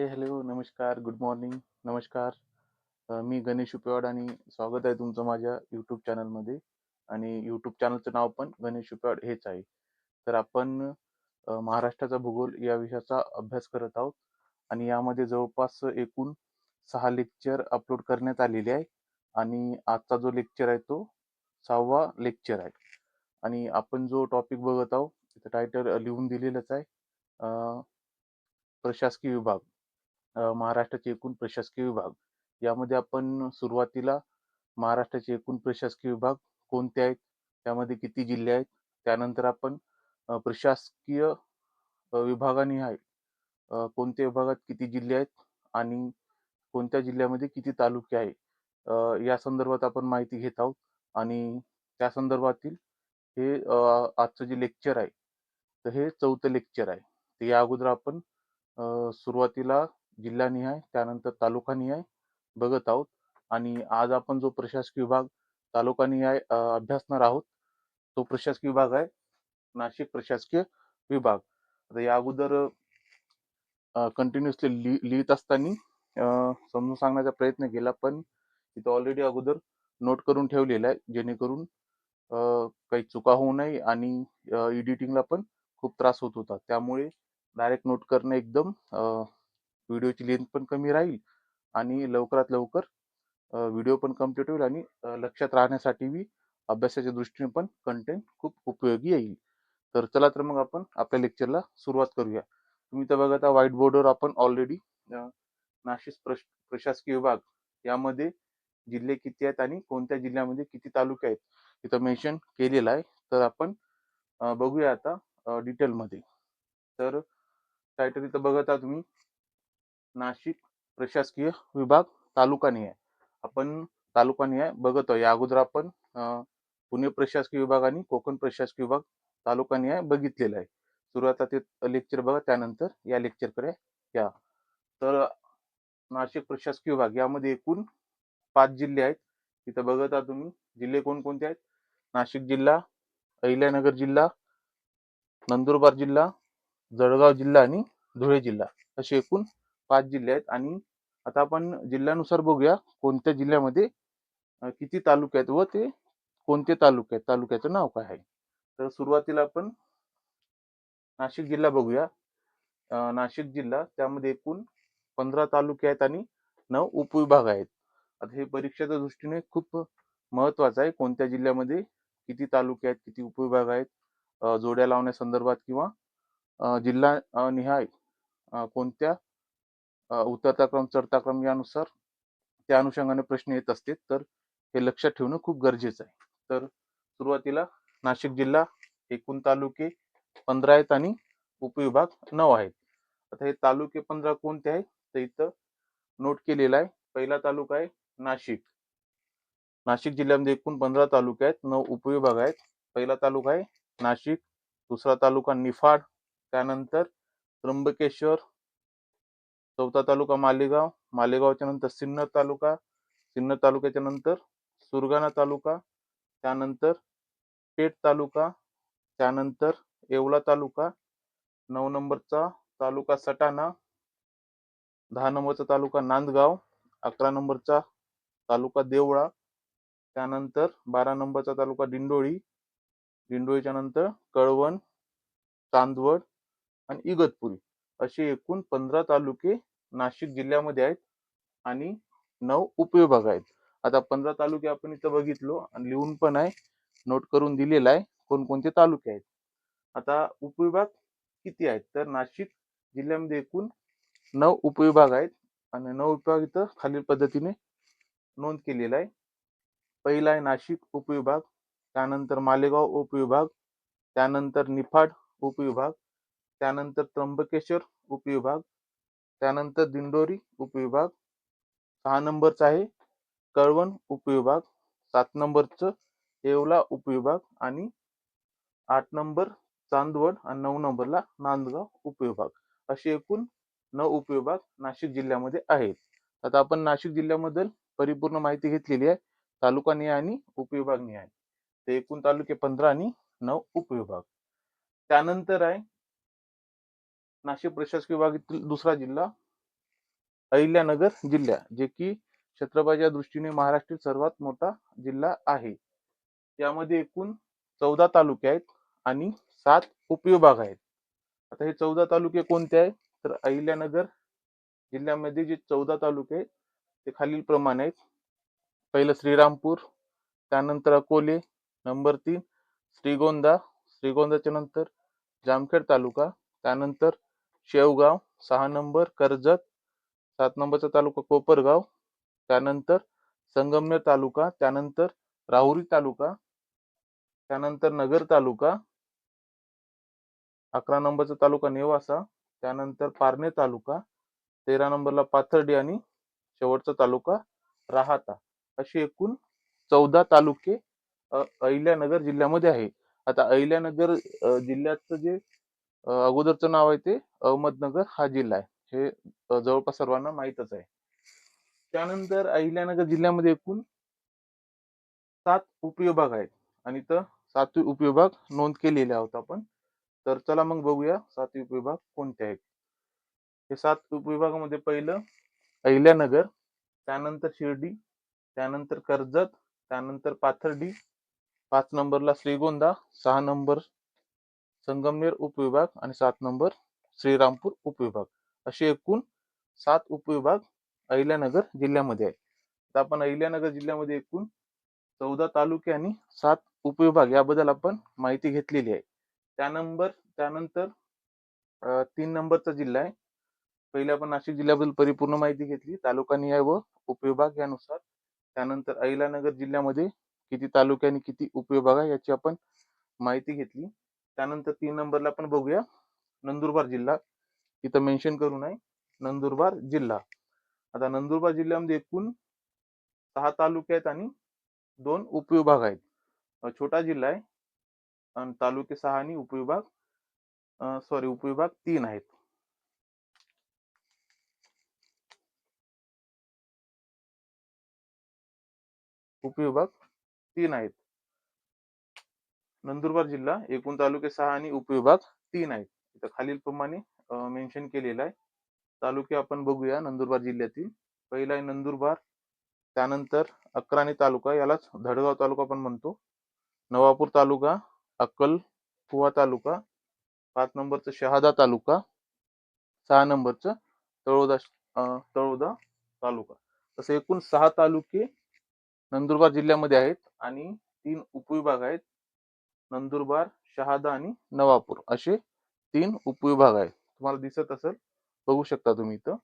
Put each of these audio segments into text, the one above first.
हे हॅलो नमस्कार good morning नमस्कार. मी गणेश उपेवाड आणि स्वागत आहे तुमचं माझ्या यूट्यूब चॅनलमध्ये आणि यूट्यूब चॅनलचं नाव पण गणेश उपेवाड हेच आहे. तर आपण महाराष्ट्राचा भूगोल या विषयाचा अभ्यास करत आहोत. आणि यामध्ये जवळपास एकूण सहा लेक्चर अपलोड करण्यात आलेले आहे. आणि आजचा जो लेक्चर आहे तो सहावा लेक्चर आहे. आणि आपण जो टॉपिक बघत आहोत त्याचं टायटल लिहून दिलेलंच आहे. प्रशासकीय विभाग. अ, महाराष्ट्राचे एकूण प्रशासकीय विभाग. यामध्ये आपण सुरुवातीला महाराष्ट्राचे एकूण प्रशासकीय विभाग कोणते आहेत? त्यामध्ये किती जिल्हे आहेत? त्यानंतर आपण अ, प्रशासकीय अ, विभागानिहाय अ, कोणत्या विभागात किती जिल्हे आहेत? आणि कोणत्या जिल्ह्यामध्ये किती तालुके आहे? अ, या संदर्भात आपण माहिती घेत आहोत. आणि त्या संदर्भातील हे अ, आजचं जे लेक्चर आहे तर हे चौथं लेक्चर आहे. तर या अगोदर आपण अ, सुरुवातीला जिल्हानिहाय त्यानंतर तालुकानिहाय बघत आहोत. आणि आज आपण जो प्रशासकीय विभाग तालुकानिहाय अभ्यासणार आहोत तो प्रशासकीय विभाग आहे नाशिक प्रशासकीय विभाग. आता या अगोदर कंटिन्युअसली लि लिहित असताना समजून सांगण्याचा प्रयत्न केला पण तिथं ऑलरेडी अगोदर नोट करून ठेवलेला आहे जेणेकरून काही चुका होऊ नये आणि एडिटिंगला पण खूप त्रास होत होता. त्यामुळे डायरेक्ट नोट करणं एकदम व्हिडिओची लेंथ पण कमी राहील आणि लवकरात लवकर व्हिडिओ पण कंप्लीट होईल आणि लक्षात राहण्यासाठी बी अभ्यासाच्या दृष्टीने पण कंटेंट खूप उपयोगी येईल. तर चला तर मग आपण आपल्या लेक्चरला सुरुवात करूया. तुम्ही तर बघा व्हाईट बोर्डवर आपण ऑलरेडी नाशिक प्रश प्रशासकीय विभाग यामध्ये जिल्हे किती आहेत आणि कोणत्या जिल्ह्यामध्ये किती तालुके आहेत तिथं मेन्शन केलेलं आहे. तर आपण बघूया आता डिटेलमध्ये तर टायटल इथं बघत आहात तुम्ही. नाशिक प्रशासकीय विभाग तालुकानिहाय आपण तालुकानिहाय बघत आहे या अगोदर आपण पुणे प्रशासकीय विभाग आणि कोकण प्रशासकीय विभाग तालुकानिहाय बघितलेला आहे. सुरुवात ते लेक्चर बघा त्यानंतर या लेक्चरकडे या. तर नाशिक प्रशासकीय विभाग यामध्ये एकूण पाच जिल्हे आहेत. तिथं बघत आहात तुम्ही जिल्हे कोणकोणते आहेत? नाशिक जिल्हा अहिल्यानगर जिल्हा नंदुरबार जिल्हा जळगाव जिल्हा आणि धुळे जिल्हा. असे एकूण पाच जिल्हे आहेत आणि आता आपण जिल्ह्यानुसार बघूया कोणत्या जिल्ह्यामध्ये किती तालुके आहेत व ते कोणते तालुके आहेत तालुक्याचं नाव काय आहे? तर सुरुवातीला आपण नाशिक जिल्हा बघूया. नाशिक जिल्हा त्यामध्ये एकूण पंधरा तालुके आहेत आणि नऊ उपविभाग आहेत. आता हे परीक्षेच्या दृष्टीने खूप महत्वाचं आहे कोणत्या जिल्ह्यामध्ये किती तालुके आहेत किती उपविभाग आहेत जोड्या लावण्यासंदर्भात किंवा जिल्हा निहाय कोणत्या उतरता क्रम चढता क्रम यानुसार त्या अनुषंगाने प्रश्न येत असते तर हे लक्षात ठेवणं खूप गरजेचं आहे. तर सुरुवातीला नाशिक जिल्हा एकूण तालुके पंधरा आहेत आणि उपविभाग नऊ आहेत. आता हे तालुके पंधरा कोणते आहेत? तर इथं नोट केलेला आहे. पहिला तालुका आहे नाशिक. नाशिक जिल्ह्यामध्ये एकूण पंधरा तालुके आहेत नऊ उपविभाग आहेत. पहिला तालुका आहे नाशिक दुसरा तालुका निफाड त्यानंतर त्र्यंबकेश्वर चौथा तालुका मालेगाव. मालेगावच्या नंतर सिन्नर तालुका सिन्नर तालुक्याच्या नंतर सुरगाणा तालुका त्यानंतर पेठ तालुका त्यानंतर येवला तालुका नऊ नंबरचा तालुका सटाणा दहा नंबरचा तालुका नांदगाव अकरा नंबरचा तालुका देवळा त्यानंतर बारा नंबरचा तालुका दिंडोळी दिंडोळीच्या नंतर कळवण चांदवड आणि इगतपुरी. असे एकूण पंधरा तालुके नाशिक जिल्ह्यामध्ये आहेत आणि नऊ उपविभाग आहेत. आता पंधरा तालुके आपण इथं बघितलो आणि लिहून पण आहे नोट करून दिलेला आहे कोणकोणते तालुके आहेत. आता उपविभाग किती आहेत? तर नाशिक जिल्ह्यामध्ये एकूण नऊ उपविभाग आहेत आणि नऊ उपविभाग इथं खालील पद्धतीने नोंद केलेला आहे. पहिला आहे नाशिक उपविभाग त्यानंतर मालेगाव उपविभाग त्यानंतर निफाड उपविभाग त्यानंतर त्र्यंबकेश्वर उपविभाग त्यानंतर दिंडोरी उपविभाग सहा नंबरचा आहे. कळवण उपविभाग सात नंबरचं येवला उपविभाग आणि आठ नंबर चांदवड आणि नऊ नंबरला नांदगाव उपविभाग. असे एकूण नऊ उपविभाग नाशिक जिल्ह्यामध्ये आहेत. आता आपण नाशिक जिल्ह्याबद्दल परिपूर्ण माहिती घेतलेली आहे. तालुका निहाय आणि उपविभाग निहाय ते एकूण तालुके पंधरा आणि नऊ उपविभाग. त्यानंतर आहे नाशिक प्रशासकीय विभागातील दुसरा जिल्हा अहिल्यानगर जिल्हा जे की क्षेत्रफळाच्या दृष्टीने महाराष्ट्रातील सर्वात मोठा जिल्हा आहे. यामध्ये एकूण चौदा तालुके आहेत आणि सात उपविभाग आहेत. आता हे चौदा तालुके कोणते आहेत? तर अहिल्यानगर जिल्ह्यामध्ये जे चौदा तालुके आहेत ते खालील प्रमाणे आहेत. पहिलं श्रीरामपूर त्यानंतर अकोले नंबर तीन श्रीगोंदा श्रीगोंदाच्या नंतर जामखेड तालुका त्यानंतर शेवगाव सहा नंबर कर्जत सात नंबरचा तालुका कोपरगाव त्यानंतर संगमनेर तालुका त्यानंतर राहुरी तालुका त्यानंतर नगर तालुका अकरा नंबरचा तालुका नेवासा त्यानंतर पारणे तालुका तेरा नंबरला पाथर्डी आणि शेवटचा तालुका राहाता. अशी एकूण चौदा तालुके अहिल्यानगर जिल्ह्यामध्ये आहे. आता अहिल्यानगर जिल्ह्याचं जे अगोदरचं नाव आहे ते अहमदनगर हा जिल्हा आहे. हे जवळपास सर्वांना माहीतच आहे. त्यानंतर अहिल्यानगर जिल्ह्यामध्ये एकूण सात उपविभाग आहेत. आणि तर सातवी उपविभाग नोंद केलेले आहोत आपण. तर चला मग बघूया सातवी उपविभाग कोणते आहेत. हे सात उपविभागामध्ये पहिलं अहिल्यानगर त्यानंतर शिर्डी त्यानंतर कर्जत त्यानंतर पाथर्डी पाच नंबरला श्रीगोंदा सहा नंबर संगमनेर उपविभाग आणि सात नंबर श्रीरामपूर उपविभाग. असे एकूण सात उपविभाग अहिल्यानगर जिल्ह्यामध्ये आहे. तर आपण अहिल्यानगर जिल्ह्यामध्ये एकूण चौदा तालुके आणि सात उपविभाग याबद्दल आपण माहिती घेतलेली आहे. त्यानंतर त्यानंतर तीन नंबरचा जिल्हा आहे. पहिले आपण नाशिक जिल्ह्याबद्दल परिपूर्ण माहिती घेतली. तालुका निहाय व उपविभाग यानुसार त्यानंतर अहिल्यानगर जिल्ह्यामध्ये किती तालुके आणि किती उपविभाग आहे याची आपण माहिती घेतली. त्यानंतर तीन नंबरला आपण बघूया. नंदुरबार जिल्हा. इथं मेन्शन करून आहे नंदुरबार जिल्हा. आता नंदुरबार जिल्ह्यामध्ये एकूण सहा तालुके आहेत आणि दोन उपविभाग आहेत. छोटा जिल्हा आहे. आणि तालुके सहा आणि उपविभाग सॉरी उपविभाग तीन आहेत. उपविभाग तीन आहेत. नंदुरबार जिल्हा एकूण तालुके सहा आणि उपविभाग तीन आहेत. इथं खालील प्रमाणे मेन्शन केलेलं आहे. तालुके आपण बघूया नंदुरबार जिल्ह्यातील. पहिला आहे नंदुरबार त्यानंतर अक्राणी तालुका यालाच धडगाव तालुका पण म्हणतो. नवापूर तालुका अक्कल कुवा तालुका पाच नंबरचं शहादा तालुका सहा नंबरचं तळोदा तळोदा तालुका. तसे एकूण सहा तालुके नंदुरबार जिल्ह्यामध्ये आहेत आणि तीन उपविभाग आहेत. नंदुरबार शहादा आणि नवापूर असे तीन उपविभाग आहेत. तुम्हाला दिसत असेल बघू शकता तुम्ही इथं.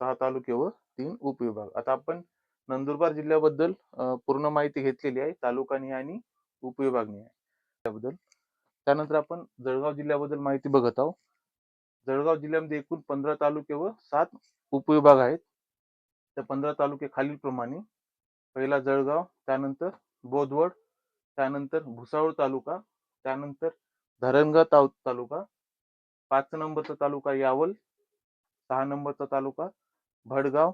सहा तालुके व तीन उपविभाग. आता आपण नंदुरबार जिल्ह्याबद्दल पूर्ण माहिती घेतलेली आहे. तालुकानी आणि उपविभागनी आहे. त्याबद्दल. त्यानंतर आपण जळगाव जिल्ह्याबद्दल माहिती बघत आहोत. जळगाव जिल्ह्यामध्ये एकूण पंधरा तालुके व सात उपविभाग आहेत. त्या पंधरा तालुके खालील प्रमाणे पहिला जळगाव त्यानंतर बोदवड त्यानंतर भुसावळ तालुका त्यानंतर धरणगाव ताव तालुका पाच नंबरचा तालुका यावल सहा नंबरचा तालुका भडगाव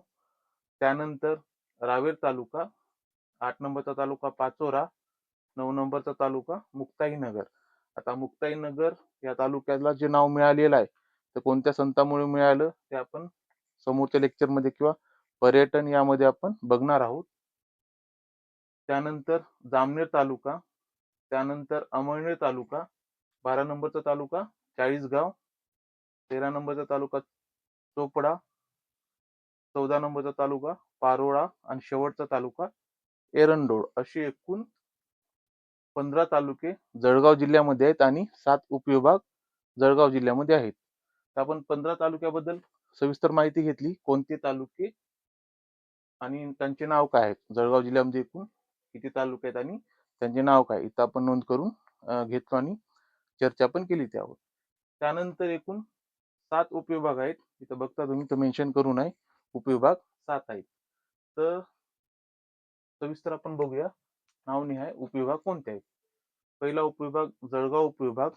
त्यानंतर रावेर तालुका आठ नंबरचा तालुका पाचोरा नऊ नंबरचा तालुका मुक्ताईनगर. आता मुक्ताईनगर या तालुक्याला जे नाव मिळालेलं आहे ते कोणत्या संतामुळे मिळालं ते आपण समोरच्या लेक्चरमध्ये किंवा पर्यटन यामध्ये आपण बघणार आहोत. त्यानंतर जामनेर तालुका त्यानंतर अमळनेर तालुका बारा नंबरचा तालुका चाळीसगाव तेरा नंबरचा तालुका चोपडा चौदा नंबरचा तालुका पारोळा आणि शेवटचा तालुका एरंडोळ असे एकूण पंधरा तालुके जळगाव जिल्ह्यामध्ये आहेत आणि सात उपविभाग जळगाव जिल्ह्यामध्ये आहेत. तर आपण पंधरा तालुक्याबद्दल सविस्तर माहिती घेतली. कोणते तालुके आणि त्यांचे नाव काय आहेत? जळगाव जिल्ह्यामध्ये एकूण किती तालुके आहेत आणि त्यांचे नाव काय? इथं आपण नोंद करून घेतो घेतलो आणि चर्चा पण केली त्यावर. त्यानंतर एकूण सात उपविभाग आहेत. इथं बघता तुम्ही तर मेन्शन करू नये. उपविभाग सात आहेत. तर सविस्तर आपण बघूया नावनिहाय उपविभाग कोणते आहेत? पहिला उपविभाग जळगाव उपविभाग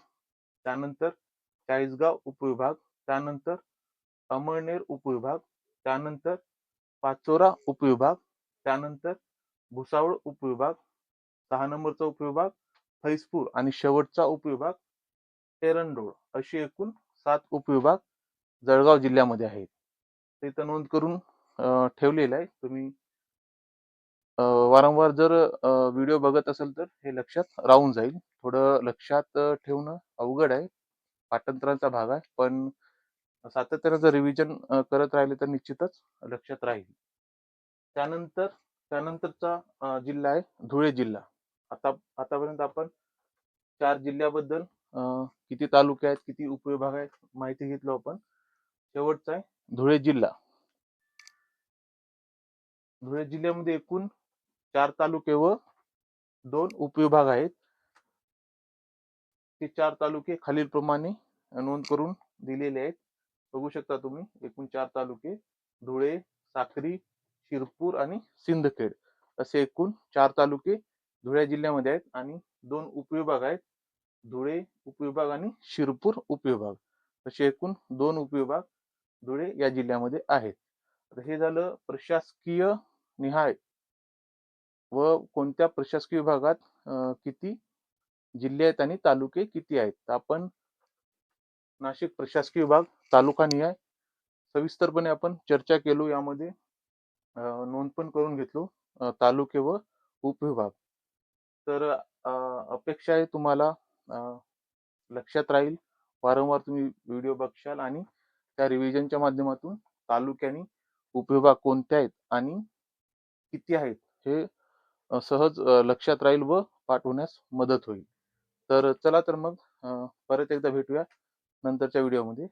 त्यानंतर चाळीसगाव उपविभाग त्यानंतर अमळनेर उपविभाग त्यानंतर पाचोरा उपविभाग त्यानंतर भुसावळ उपविभाग सहा नंबरचा उपविभाग फैजपूर आणि शेवटचा उपविभाग एरंडोळ अशी एकूण सात उपविभाग जळगाव जिल्ह्यामध्ये आहेत. ते इथं नोंद करून ठेवलेलं आहे. तुम्ही वारंवार जर व्हिडिओ बघत असेल तर हे लक्षात राहून जाईल. थोडं लक्षात ठेवणं अवघड आहे. पाठांतराचा भाग आहे. पण सातत्यानं जर रिव्हिजन करत राहिले तर निश्चितच लक्षात राहील. त्यानंतर त्यानंतरचा जिल्हा आहे धुळे जिल्हा. आता आतापर्यंत आपण चार जिल्ह्याबद्दल किती तालुके आहेत किती उपविभाग आहेत माहिती घेतलो आपण. शेवटचा आहे धुळे जिल्हा. धुळे जिल्ह्यामध्ये एकूण चार तालुके व दोन उपविभाग आहेत. ते चार तालुके खालीलप्रमाणे नोंद करून दिलेले आहेत. बघू शकता तुम्ही एकूण चार तालुके धुळे साक्री शिरपूर आणि सिंदखेड असे एकूण चार तालुके धुळे जिल्ह्यामध्ये आहेत आणि दोन उपविभाग आहेत. धुळे उपविभाग आणि शिरपूर उपविभाग असे एकूण दोन उपविभाग धुळे या जिल्ह्यामध्ये आहेत. तर हे झालं प्रशासकीय निहाय व कोणत्या प्रशासकीय विभागात किती जिल्हे आहेत आणि तालुके किती आहेत? आपण नाशिक प्रशासकीय विभाग तालुका निहाय सविस्तरपणे आपण चर्चा केलो यामध्ये. नोंद पण करून घेतलो तालुके व उपविभाग. तर अपेक्षा आहे तुम्हाला लक्षात राहील. वारंवार तुम्ही व्हिडिओ बघशाल आणि त्या रिव्हिजनच्या माध्यमातून तालुके आणि उपविभाग कोणते आहेत आणि किती आहेत हे अ, सहज अ, लक्षात राहील व पाठवण्यास मदत होईल. तर चला तर मग अ, परत एकदा भेटूया नंतरच्या व्हिडिओमध्ये.